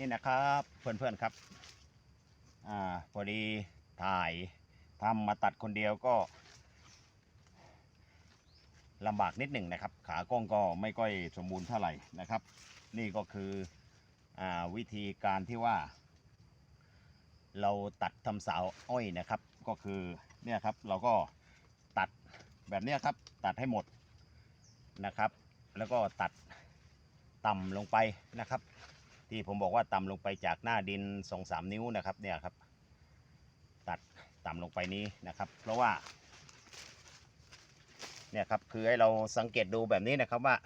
นี่นะครับเพื่อนๆครับอ่าพอดีถ่ายทำมาตัดคนเดียวก็ลำบากนิดหนึ่งนะครับ ขากล้องก็ไม่ค่อยสมบูรณ์เท่าไหร่นะครับ นี่ก็คืออาวิธีการที่ว่า เราตัดทำสาวอ้อยนะครับ ก็คือเนี่ยครับเราก็ตัดแบบนี้ครับ ตัดให้หมดนะครับ แล้วก็ตัดต่ำลงไปนะครับ ที่ผมบอกว่าต่ำลงไปจากหน้าดินสองสามนิ้วนะครับเนี่ยครับ ตัดต่ำลงไปนี้นะครับ เพราะว่าเนี่ยครับคือให้เราสังเกตดูแบบนี้นะครับว่า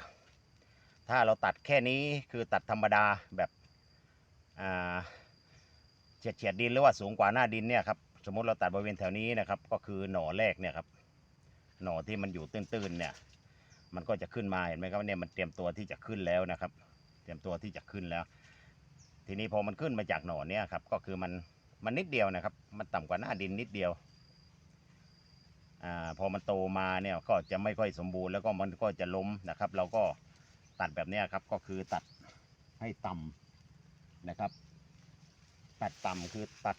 ถ้าเราตัดแค่นี้คือตัดธรรมดาแบบอ่าเฉียดเฉียดดินหรือว่าสูงกว่าหน้าดินเนี่ยครับสมมติเราตัดบริเวณแถวนี้นะครับ ก็คือหน่อแรกเนี่ยครับหน่อที่มันอยู่ตื้นๆเนี่ยมันก็จะขึ้นมาเห็นไหมครับเนี่ยมันเตรียมตัวที่จะขึ้นแล้วนะครับ เตรียมตัวที่จะขึ้นแล้ว ทีนี้พอมันขึ้นมาจากหน่อเนี่ยครับก็คือมันมันนิดเดียวนะครับ มันต่ำกว่าหน้าดินนิดเดียวอ่าพอมันโตมาเนี่ยก็จะไม่ค่อยสมบูรณ์แล้วก็มันก็จะล้มนะครับ เราก็ตัดแบบนี้ครับก็คือตัดให้ต่ำนะครับ ตัดต่ำคือตัด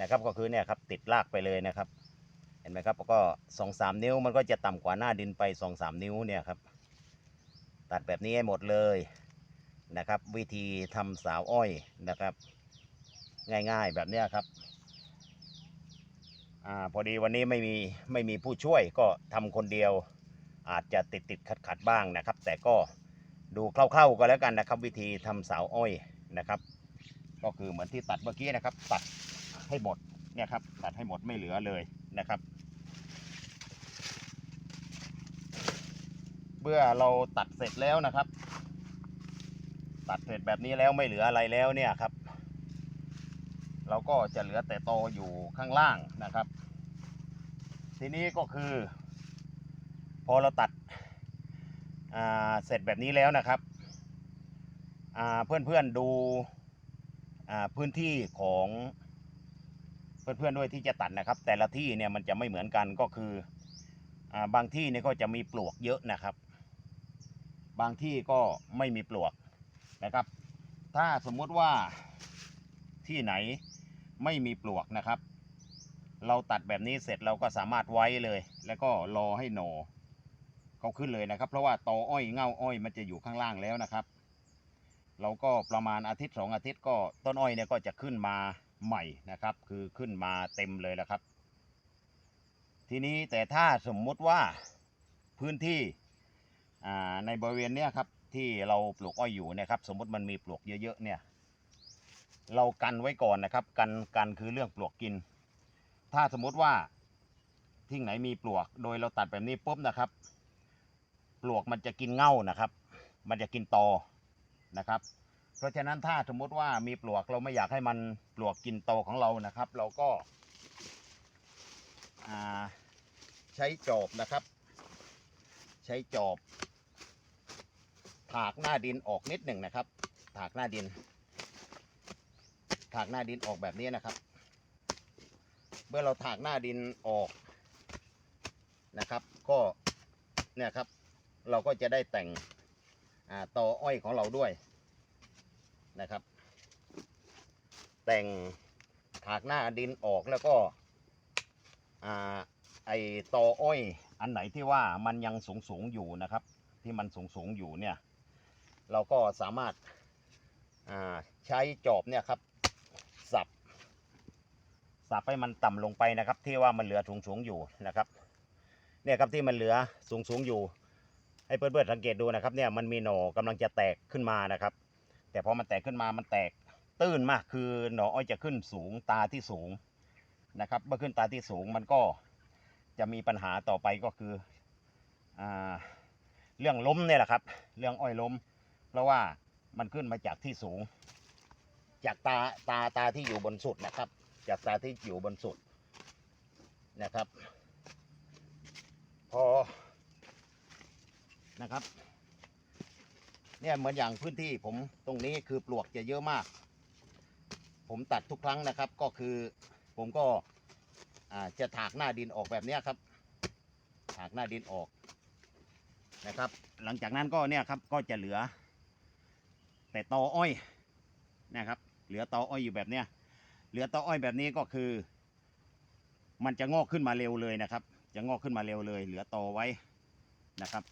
นะครับก็คือเนี่ยครับติดรากไปเลยนะครับ เห็นไหมครับก็สองสามนิ้วมันก็จะต่ำกว่าหน้าดินไปสองสามนิ้วเนี่ยครับ ตัดแบบนี้ให้หมดเลย นะครับ วิธีทำสาวอ้อยนะครับ ง่ายๆแบบนี้ครับอาพอดีวันนี้ไม่มีไม่มีผู้ช่วยก็ทำคนเดียวอาจจะติดติดขัดขัดบ้างนะครับ แต่ก็ดูคร่าวๆก็แล้วกันนะครับ วิธีทำสาวอ้อยนะครับ ก็คือเหมือนที่ตัดเมื่อกี้นะครับ ตัดให้หมดเนี่ยครับตัดให้หมดไม่เหลือเลยนะครับ เมื่อเราตัดเสร็จแล้วนะครับ ตัดเสร็จแบบนี้แล้วไม่เหลืออะไรแล้วเนี่ยครับ เราก็จะเหลือแต่ตออยู่ข้างล่างนะครับ ทีนี้ก็คือ พอเราตัดเสร็จแบบนี้แล้วนะครับอ่าเพื่อนๆดูพื้นที่ของเพื่อนๆด้วยที่จะตัดนะครับ แต่ละที่เนี่ยมันจะไม่เหมือนกันก็คืออบางที่เนี่ยก็จะมีปลวกเยอะนะครับ บางที่ก็ไม่มีปลวก นะครับ ถ้าสมมุติว่าที่ไหนไม่มีปลวกนะครับ เราตัดแบบนี้เสร็จเราก็สามารถไว้เลย แล้วก็รอให้หนอเขาขึ้นเลยนะครับ เพราะว่าตออ้อยเง่าอ้อยมันจะอยู่ข้างล่างแล้วนะครับ เราก็ประมาณอาทิตย์สองอาทิตย์ก็ต้นอ้อยเนี่ยก็จะขึ้นมาใหม่นะครับ คือขึ้นมาเต็มเลยแล้วครับ ทีนี้แต่ถ้าสมมุติว่าพื้นที่ในบริเวณเนี้ยครับ ที่เราปลูกอ้อยอยู่นะครับ สมมติมันมีปลวกเยอะๆเนี่ย เรากันไว้ก่อนนะครับ กันกันคือเรื่องปลวกกิน ถ้าสมมติว่าที่ไหนมีปลวก โดยเราตัดแบบนี้ปุ๊บนะครับ ปลวกมันจะกินเง่านะครับ มันจะกินตอนะครับ เพราะฉะนั้นถ้าสมมติว่ามีปลวกเราไม่อยากให้มันปลวกกินตอของเรานะครับ เราก็ใช้จอบนะครับ ใช้จอบ ถากหน้าดินออกนิดหนึ่งนะครับ ถากหน้าดิน ถากหน้าดินออกแบบนี้นะครับ เมื่อเราถากหน้าดินออกนะครับ ก็เนี่ยครับ เราก็จะได้แต่งอ่าตออ้อยของเราด้วยนะครับ แต่งถากหน้าดินออกแล้วก็อไอตออ้อย อันไหนที่ว่ามันยังสูงสูงอยู่นะครับ ที่มันสูงสูงอยู่เนี่ย เราก็สามารถาใช้จอบเนี่ยครับสับสับให้มันต่ำลงไปนะครับ ที่ว่ามันเหลือสูงสูงๆอยู่นะครับ เนี่ยครับที่มันเหลือสูงสูงๆอยู่ ให้เพื่อนๆสังเกตดูนะครับ เนี่ยมันมีหน่อกำลังจะแตกขึ้นมานะครับ แต่พอมันแตกขึ้นมามันแตกตื้นมากคือหน่ออ้อยจะขึ้นสูงตาที่สูงนะครับ เมื่อขึ้นตาที่สูงมันก็จะมีปัญหาต่อไปก็คืออเรื่องล้มเนี่ยแหละครับ เรื่องอ้อยล้ม เพราะว่ามันขึ้นมาจากที่สูง จากตาตาตาที่อยู่บนสุดนะครับ จากตาที่อยู่บนสุดนะครับ พอนะครับ เนี่ยเหมือนอย่างพื้นที่ผมตรงนี้คือปลวกจะเยอะมาก ผมตัดทุกครั้งนะครับ ก็คือผมก็จะถากหน้าดินออกแบบนี้ครับ ถากหน้าดินออกนะครับ หลังจากนั้นก็เนี่ยครับก็จะเหลือ แต่ตออ้อยนะครับ เหลือตออ้อยอยู่แบบเนี้ยเหลือตออ้อยแบบนี้ก็คือ มันจะงอกขึ้นมาเร็วเลยนะครับ จะงอกขึ้นมาเร็วเลย เหลือตอไว้นะครับ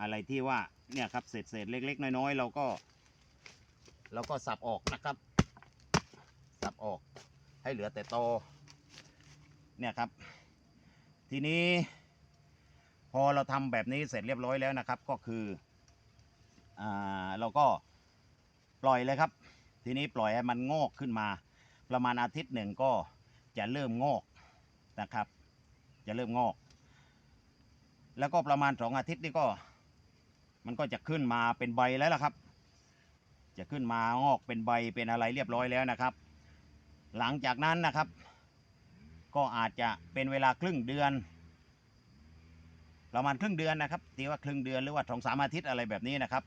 อะไรที่ว่าเนี่ยครับเศษเศษเล็ก ๆ น้อยๆเราก็ เราก็สับออกนะครับ สับออกให้เหลือแต่ตอเนี่ยครับ ทีนี้พอเราทำแบบนี้เสร็จเรียบร้อยแล้วนะครับ ก็คือ อ่าเราก็ปล่อยเลยครับ ทีนี้ปล่อยให้มันงอกขึ้นมา ประมาณอาทิตย์หนึ่งก็จะเริ่มงอกนะครับ จะเริ่มงอก แล้วก็ประมาณสองอาทิตย์นี่ก็ มันก็จะขึ้นมาเป็นใบแล้วล่ะครับ จะขึ้นมางอกเป็นใบเป็นอะไรเรียบร้อยแล้วนะครับ หลังจากนั้นนะครับ ก็อาจจะเป็นเวลาครึ่งเดือน ประมาณครึ่งเดือนนะครับตีว่าครึ่งเดือนหรือว่าสองสามอาทิตย์อะไรแบบนี้นะครับ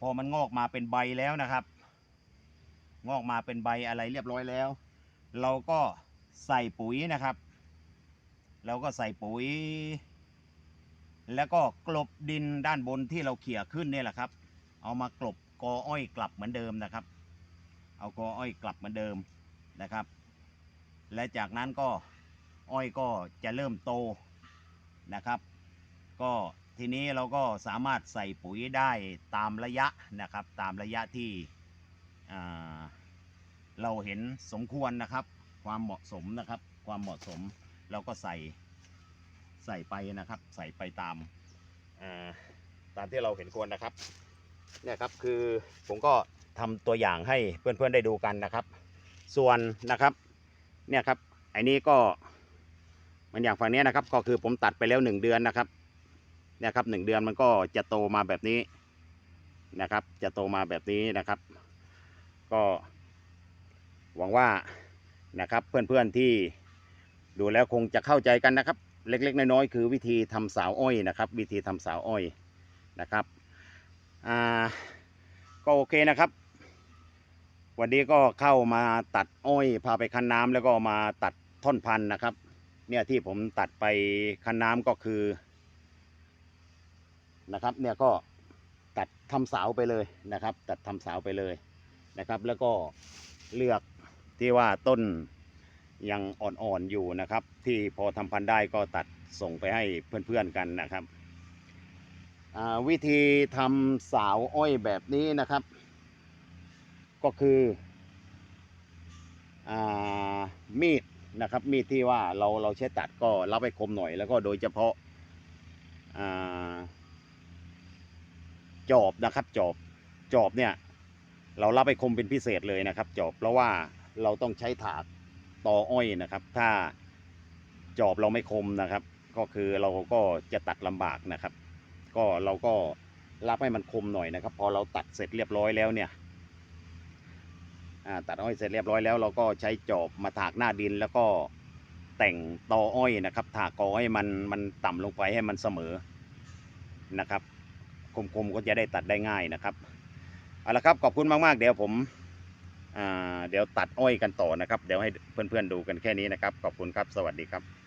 พอมันงอกมาเป็นใบแล้วนะครับ งอกมาเป็นใบอะไรเรียบร้อยแล้ว เราก็ใส่ปุ๋ยนะครับ เราก็ใส่ปุ๋ย แล้วก็กลบดินด้านบนที่เราเขี่ยขึ้นเนี่ยแหละครับ เอามากลบกออ้อยกลับเหมือนเดิมนะครับ เอากออ้อยกลับเหมือนเดิมนะครับ และจากนั้นก็อ้อยก็จะเริ่มโตนะครับ ก็ ทีนี้เราก็สามารถใส่ปุ๋ยได้ตามระยะนะครับ ตามระยะที่เราเห็นสมควรนะครับ ความเหมาะสมนะครับ ความเหมาะสมเราก็ใส่ใส่ไปนะครับ ใส่ไปตามตามที่เราเห็นควรนะครับเนี่ยครับคือผมก็ทำตัวอย่างให้เพื่อนๆได้ดูกันนะครับ ส่วนนะครับเนี่ยครับไอ้นี้ก็มันอย่างฝั่งนี้นะครับ ก็คือผมตัดไปแล้วหนึ่งเดือนนะครับ นี่ยครับหนึ่งเดือนมันก็จะโตมาแบบนี้นะครับ จะโตมาแบบนี้นะครับ ก็หวังว่านะครับเพื่อนๆที่ดูแล้วคงจะเข้าใจกันนะครับ เล็กๆน้อยๆคือวิธีทำสาวอ้อยนะครับ วิธีทำสาวอ้อยนะครับอ่าก็โอเคนะครับ วันนี้ก็เข้ามาตัดอ้อย พาไปคั้นน้ำแล้วก็มาตัดท่อนพันธุ์นะครับ เนี่ยที่ผมตัดไปคั้นน้ำก็คือ นะครับ เนี่ยก็ตัดทำเสาไปเลยนะครับ ตัดทำเสาไปเลยนะครับ แล้วก็เลือกที่ว่าต้นยังอ่อนๆอยู่นะครับ ที่พอทำพันธุ์ได้ก็ตัดส่งไปให้เพื่อนๆกันนะครับวิธีทำสาวอ้อยแบบนี้นะครับ ก็คืออมีดนะครับมีดที่ว่าเราเราใช้ตัดก็รับไปคมหน่อยแล้วก็โดยเฉพาะ จอบนะครับ จอบจอบเนี่ย เรารับไปคมเป็นพิเศษเลยนะครับ จอบเพราะว่าเราต้องใช้ถากตออ้อยนะครับ ถ้าจอบเราไม่คมนะครับ ก็คือเราก็จะตัดลำบากนะครับ ก็เราก็รับให้มันคมหน่อยนะครับ พอเราตัดเสร็จเรียบร้อยแล้วเนี่ยตัดอ้อยเสร็จเรียบร้อยแล้วเราก็ใช้จอบมาถากหน้าดินแล้วก็แต่งตออ้อยนะครับ ถากกอให้มันมันต่ำลงไปให้มันเสมอนะครับ คมๆก็จะได้ตัดได้ง่ายนะครับเอาละครับขอบคุณมากๆ เดี๋ยวผมเดี๋ยวตัดอ้อยกันต่อนะครับ เดี๋ยวให้เพื่อนๆดูกันแค่นี้นะครับ ขอบคุณครับ สวัสดีครับ